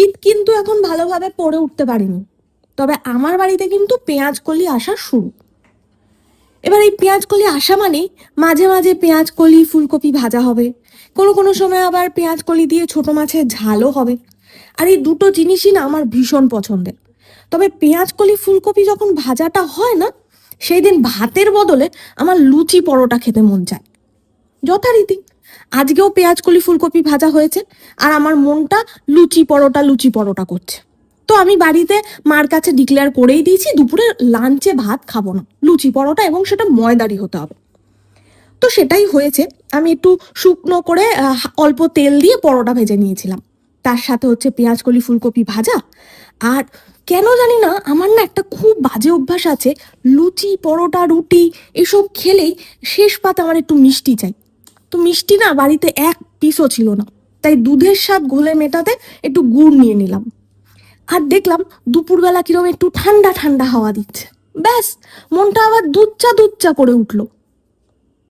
শীত কিন্তু এখন ভালোভাবে পড়ে উঠতে পারিনি। তবে আমার বাড়িতে কিন্তু পেঁয়াজ কলি আসা শুরু। এবার এই পেঁয়াজ কলি আসা মানেই মাঝে মাঝে পেঁয়াজ কলি, ফুলকপি ভাজা হবে। কোনো কোনো সময় আবার পেঁয়াজ কলি দিয়ে ছোট মাছের ঝালও হবে। আর এই দুটো জিনিসই না আমার ভীষণ পছন্দের। তবে পেঁয়াজ কলি, ফুলকপি যখন ভাজাটা হয় না, সেই দিন ভাতের বদলে আমার লুচি পরোটা খেতে মন চায়। যথারীতি আজকেও পেঁয়াজ কলি ফুলকপি ভাজা হয়েছে আর আমার মনটা লুচি পরোটা লুচি পরোটা করছে। তো আমি বাড়িতে মার কাছে ডিক্লেয়ার করেই দিয়েছি, দুপুরে লাঞ্চে ভাত খাব না। লুচি পরোটা এবং সেটা ময়দারি হতে হবে। তো সেটাই হয়েছে। আমি একটু শুকনো করে অল্প তেল দিয়ে পরোটা ভেজে নিয়েছিলাম। তার সাথে হচ্ছে পেঁয়াজ কলি ফুলকপি ভাজা। আর কেন জানি না, আমার না একটা খুব বাজে অভ্যাস আছে। লুচি, পরোটা, রুটি এসব খেলেই শেষ পাতে আমার একটু মিষ্টি চাই। তো মিষ্টি না, বাড়িতে এক পিসও ছিল না। তাই দুধের স্বাদ ঘোলে মেটাতে একটু গুড় নিয়ে নিলাম। আর দেখলাম দুপুরবেলা কিরম একটু ঠান্ডা ঠান্ডা হাওয়া দিচ্ছে। ব্যাস, মনটা আবার দুধ চা দুধ চা করে উঠল।